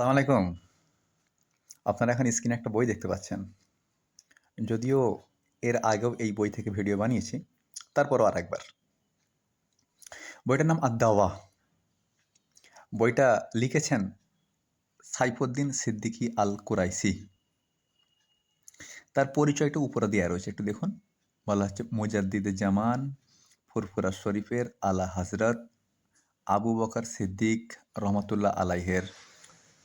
আসসালামু আলাইকুম। আপনারা এখন স্ক্রিনে একটা বই দেখতে পাচ্ছেন। যদিও এর আগেও এই বই থেকে ভিডিও বানিয়েছি, তারপরও আর একবার বইটার নাম আদাওয়া বইটা লিখেছেন সাইফুদ্দিন সিদ্দিকী আল কুরাইসি তার পরিচয়টা উপরে দেওয়া রয়েছে, একটু দেখুন। বলা হচ্ছে মুজাদ্দিদে জামান, ফুরফুরা শরীফের আলা হাজরত আবু বকর সিদ্দিক রহমতুল্লাহ আলাইহের।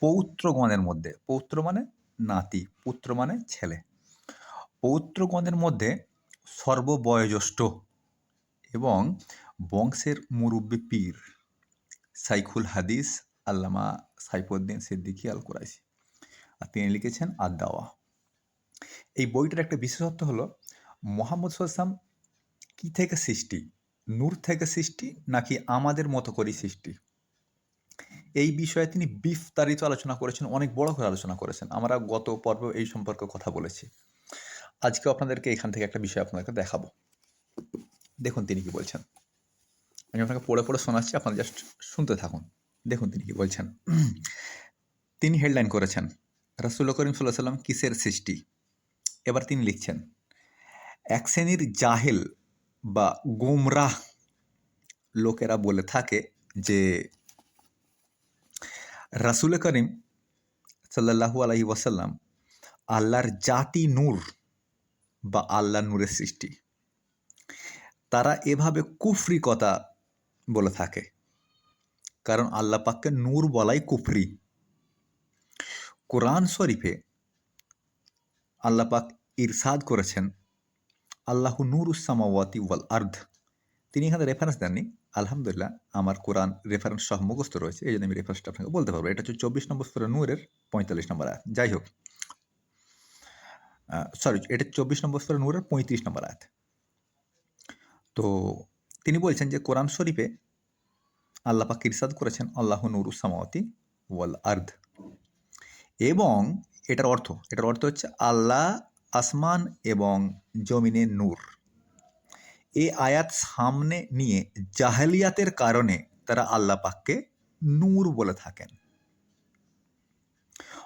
পৌত্রগণের মধ্যে, পৌত্র মানে নাতি, পুত্র মানে ছেলে। পৌত্রগণের মধ্যে সর্ববয়োজ্যেষ্ঠ এবং বংশের মুরব্বী পীর সাইখুল হাদিস আল্লামা সাইফুদ্দিন সিদ্দিকী আল কুরাইসি আর তিনি লিখেছেন আদাওয়া এই বইটার একটা বিশেষত্ব হলো, মোহাম্মদ সাল্লাম কি থেকে সৃষ্টি? নূর থেকে সৃষ্টি নাকি আমাদের মতো করেই সৃষ্টি? এই বিষয়ে তিনি বিস্তারিত আলোচনা করেছেন, অনেক বড় করে আলোচনা করেছেন। আমরা গত পর্ব এই সম্পর্কে কথা বলেছি। আজকে আপনাদেরকে এখান থেকে একটা বিষয় আপনাদেরকে দেখাবো। দেখুন তিনি কি বলছেন। আমি আপনাকে পড়ে পড়ে শোনাচ্ছি, আপনারা জাস্ট শুনতে থাকুন। দেখুন তিনি কি বলছেন। তিনি হেডলাইন করেছেন, রাসুল করিম সাল্লাহ সাল্লাম কিসের সৃষ্টি? এবার তিনি লিখছেন, এক শ্রেণির জাহেল বা গোমরাহ লোকেরা বলে থাকে যে রাসুল করিম সাল্লাহু আলহি ওয়াসাল্লাম আল্লাহর জাতি নূর বা আল্লাহ নূরের সৃষ্টি। তারা এভাবে কুফরি কথা বলে থাকে। কারণ আল্লাহ পাককে নূর বলাই কুফরি। কোরআন শরীফে আল্লাহ পাক ইরশাদ করেছেন, আল্লাহ নূর উসামাওয়াতি ওয়াল আর্ধ তিনি এখানে রেফারেন্স দেননি। আলহামদুলিল্লাহ, আমার কোরআন রেফারেন্স সহ মুখস্থ রয়েছে, এই জন্য আমি রেফারেন্সটা আপনাকে বলতে পারব। এটা হচ্ছে চব্বিশ নম্বর সুরা নূরের পঁয়তাল্লিশ নম্বর আয়াত। যাই হোক সরি এটা চব্বিশ নম্বর সুরা নূরের পঁয়ত্রিশ নম্বর আয়াত। তো তিনি বলছেন যে, কোরআন শরীফে আল্লাহ পাক ইরসাদ করেছেন, আল্লাহ নূর উসামাওয়াতি ওয়াল আর্ধ এবং এটার অর্থ এটার অর্থ হচ্ছে আল্লাহ আসমান এবং জমিনের নূর। এই আয়াত সামনে নিয়ে জাহেলিয়াতের কারণে তারা আল্লাহ পাককে নূর বলে থাকেন।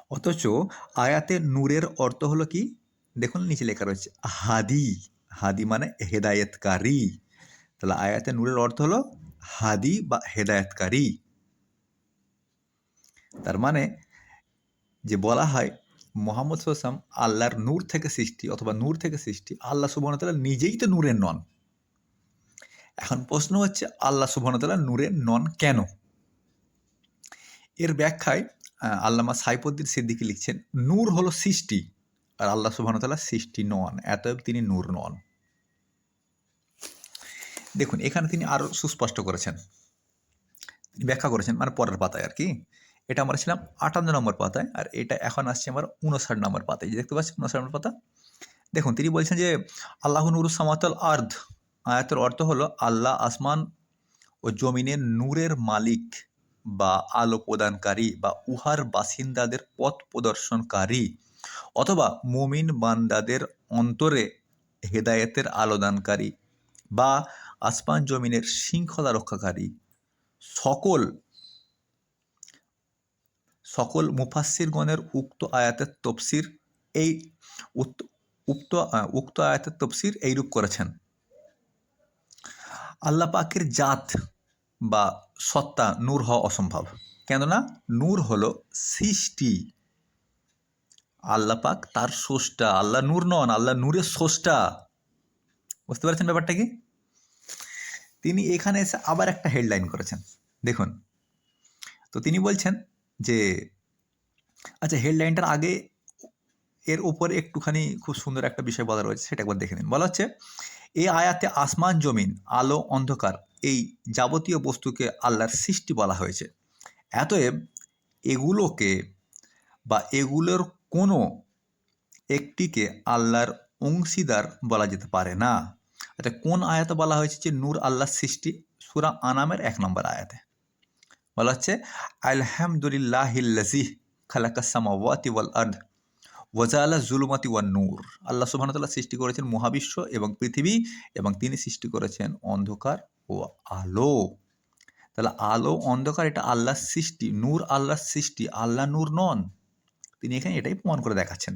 অথচ আয়াতে নূরের অর্থ হলো কি? দেখুন, নিচে লেখা রয়েছে, হাদি। হাদি মানে হেদায়েতকারী। তাহলে আয়াতে নূরের অর্থ হলো হাদি বা হেদায়েতকারী। তার মানে যে বলা হয়, মোহাম্মদ সাল্লাম আল্লাহর নূর থেকে সৃষ্টি অথবা নূর থেকে সৃষ্টি, আল্লাহ সুবাহতাল্লাহ নিজেই তো নূরের নন। এখন প্রশ্ন হচ্ছে, আল্লাহ সুবাহতাল্লাহ নূরের নন কেন? এর ব্যাখ্যায় আল্লামা সাইফুদ্দিন সিদ্দিকি লিখছেন, নূর হলো সৃষ্টি, আর আল্লাহ সুবাহতাল্লাহ সৃষ্টি নন, এতএব তিনি নূর নন। দেখুন, এখানে তিনি আরও সুস্পষ্ট করেছেন। তিনি ব্যাখ্যা করেছেন মানে পরের পাতায় আর কি। এটা আমরা ছিলাম আটান্ন নম্বর পাতায়, আর এটা এখন আসছে আমার উনষাট নম্বর পাতায়। দেখতে পাচ্ছি উনষাট নম্বর পাতা? দেখুন, তিনি বলছেন যে, আল্লাহ নুরু সামাতল আর্ধ আয়াতের অর্থ হলো আল্লাহ আসমান ও জমিনের নূরের মালিক বা আলো প্রদানকারী বা উহার বাসিন্দাদের পথ প্রদর্শনকারী অথবা মুমিন বান্দাদের অন্তরে হেদায়েতের আলোদানকারী বা আসমান জমিনের শৃঙ্খলা রক্ষাকারী। সকল সকল মুফাসিরগণের উক্ত আয়াতের তফসির এই উক্ত উক্ত আয়াতের তফসির এইরূপ করেছেন। আল্লাহ পাকের জাত বা সত্তা নূর হওয়া অসম্ভব। কেননা নূর হলো সৃষ্টি। আল্লাহ পাক তার স্রষ্টা, আল্লাহ নূর নন, আল্লাহ নূরের স্রষ্টা। বুঝতে পারছেন ব্যাপারটা কি? তিনি এখানে এসে আবার একটা হেডলাইন করেছেন। দেখুন, তো তিনি বলছেন যে আচ্ছা হেডলাইনটার আগে এর উপরে একটুখানি খুব সুন্দর একটা বিষয় বলা রয়েছে, সেটা একবার দেখে নিন। বলা হচ্ছে এই আয়াতে আসমান জমিন, আলো, অন্ধকার এই যাবতীয় বস্তুকে আল্লাহর সৃষ্টি বলা হয়েছে। এতএব এগুলোকে বা এগুলোর কোনো একটিকে আল্লাহর অংশীদার বলা যেতে পারে না। আচ্ছা কোন আয়াতে বলা হয়েছে যে নূর আল্লাহর সৃষ্টি? সুরা আনামের এক নম্বর আয়াতে। বলা হচ্ছে আলহামদুলিল্লাহিল্লাজি খালাকা সামাওয়াতি ওয়াল আর্দ। ওয়াজালা জুলুমাতি ওয়ান নূর। আল্লাহ সুবাহতাল্লাহ সৃষ্টি করেছেন মহাবিশ্ব এবং পৃথিবী এবং তিনি সৃষ্টি করেছেন অন্ধকার ও আলো। তাহলে আলো, অন্ধকার, এটা আল্লাহর সৃষ্টি। নূর আল্লাহর সৃষ্টি। আল্লাহ নূর নন। তিনি এখানে এটাই প্রমাণ করে দেখাচ্ছেন।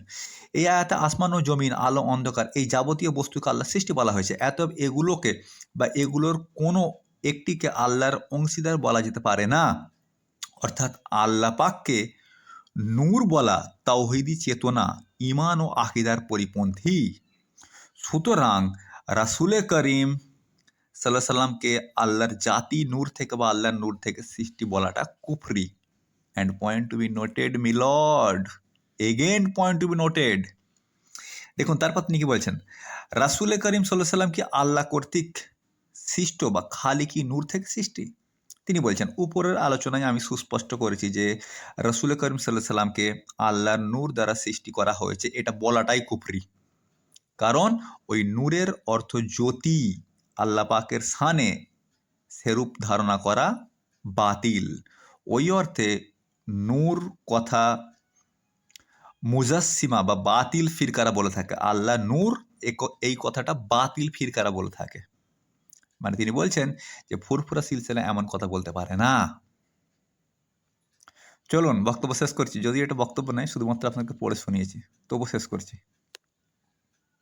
এই আয়াতে আসমান ও জমিন, আলো, অন্ধকার, এই যাবতীয় বস্তুকে আল্লাহ সৃষ্টি বলা হয়েছে। এত এগুলোকে বা এগুলোর কোনো একটিকে আল্লাহর অংশীদার বলা যেতে পারে না। অর্থাৎ আল্লাহ পাককে নূর বলা তাওহিদি চেতনা ইমান ও আকিদার পরিপন্থী। সুতরাং রাসুলে করিম সাল্লাহ সাল্লামকে আল্লাহর জাতি নূর থেকে বা আল্লাহর নূর থেকে সৃষ্টি বলাটা কুফরি। And point to be noted মিলড again point to be noted দেখুন, তারপর তিনি কি বলছেন? রাসুলে করিম সাল্লাহ সাল্লাম কি আল্লাহ কর্তৃক সৃষ্ট বা খালি কি নূর থেকে সৃষ্টি। তিনি বলছেন, উপরের আলোচনায় আমি সুস্পষ্ট করেছি যে রসুল করিম সাল্লাহ সাল্লামকে আল্লাহর নূর দ্বারা সৃষ্টি করা হয়েছে। এটা বলাটাই কুফরি। কারণ ওই নূরের অর্থ জ্যোতি, আল্লাহ পাকের স্থানে সেরূপ ধারণা করা বাতিল। ওই অর্থে নূর কথা মুজাসিমা বা বাতিল ফিরকারা বলে থাকে। আল্লাহ নূর এই কথাটা বাতিল ফিরকারা বলে থাকে। মানে তিনি বলছেন যে ফুরফুরা সিলসিলা এমন কথা বলতে পারে না। চলুন বক্তব্য শেষ করছি। যদি এটা বক্তব্য নেই শুধুমাত্র আপনাকে পড়ে শুনিয়েছি। তবু শেষ করছি।